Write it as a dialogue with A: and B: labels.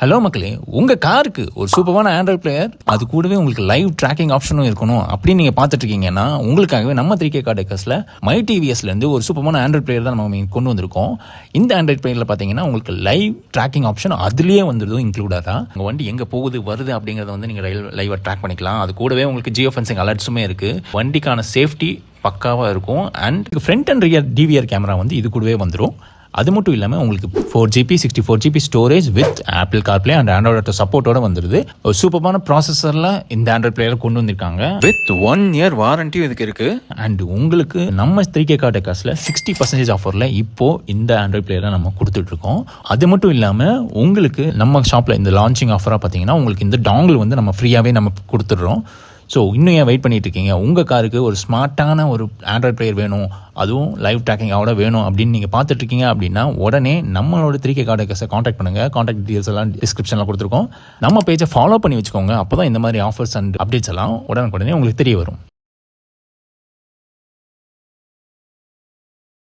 A: Hello மக்களே. உங்கள் காருக்கு ஒரு சூப்பரான ஆண்ட்ராய்ட் பிளேயர் அது கூடவே உங்களுக்கு லைவ் ட்ராக்கிங் ஆப்ஷனும் இருக்கணும். அப்படின்னு நீங்கள் பார்த்துட்டு இருக்கீங்கன்னா உங்களுக்காகவே நம்ம த்ரீ கே கார்டேக்கர்ஸில் மை டிவிஎஸ்லேருந்து ஒரு சூப்பரான ஆண்ட்ராய்ட் பிளேயர் தான் நம்ம கொண்டு வந்திருக்கோம். இந்த ஆண்ட்ராய்ட் பிளேயரில் பார்த்தீங்கன்னா உங்களுக்கு லைவ் ட்ராக்கிங் ஆப்ஷன் அதுலேயே வந்துடுதும் இன்க்ளூடாக தான். உங்கள் வண்டி எங்கே போகுது வருது அப்படிங்கிறத வந்து நீங்கள் லைவ் லைவாக ட்ராக் பண்ணிக்கலாம். அது கூடவே உங்களுக்கு ஜியோ ஃபென்சிங் அலர்ட்ஸுமே இருக்குது வண்டிக்கான சேஃப்டி பக்காவாக இருக்கும். And front and rear DVR camera வந்து இது கூடவே வந்துடும் அது மட்டும் இல்லாமல் உங்களுக்கு four GB sixty four GB storage with Apple CarPlay and Android சப்போர்ட்டோட வந்துருது. ஒரு சூப்பரான ப்ராசஸரில் இந்த ஆண்ட்ராய்ட் பிளேயர் கொண்டு வந்திருக்காங்க. வித் ஒன் இயர் வாரண்டியும் இதுக்கு இருக்கு. அண்ட் உங்களுக்கு நம்ம த்ரீ கே கார்டு காசில் சிக்ஸ்டி பர்சன்டேஜ் ஆஃபரில் இப்போ இந்த ஆண்ட்ராய்ட் பிளேயரை நம்ம கொடுத்துட்டு இருக்கோம். அது மட்டும் இல்லாமல் உங்களுக்கு நம்ம ஷாப்பில் இந்த லான்ச்சிங் ஆஃபராக பார்த்தீங்கன்னா உங்களுக்கு இந்த டாங்கிள் வந்து நம்ம ஃப்ரீயாகவே நம்ம கொடுத்துட்றோம். ஸோ இன்னும் ஏன் வெயிட் பண்ணிகிட்டு இருக்கீங்க? உங்கள் காருக்கு ஒரு ஸ்மார்ட்டான ஒரு ஆண்ட்ராய்ட் பிளேயர் வேணும். அதுவும் லைவ் ட்ராக்கிங்கோட வேணும் அப்படின்னு நீங்கள் பார்த்துட்ருக்கீங்க அப்படின்னா உடனே நம்மளோட த்ரீ கே கார்டை காண்டாக்ட் பண்ணுங்கள் காண்டாக்ட் டீட்டெயில்ஸ் எல்லாம் டிஸ்கிரிப்ஷனில் கொடுத்துருக்கோம். நம்ம பேஜை ஃபாலோ பண்ணி வச்சுக்கோங்க. அப்போ தான் இந்த மாதிரி ஆஃபர்ஸ் அண்ட் அப்டேட்ஸ் எல்லாம் உடனுக்குடனே உங்களுக்கு தெரிய வரும்.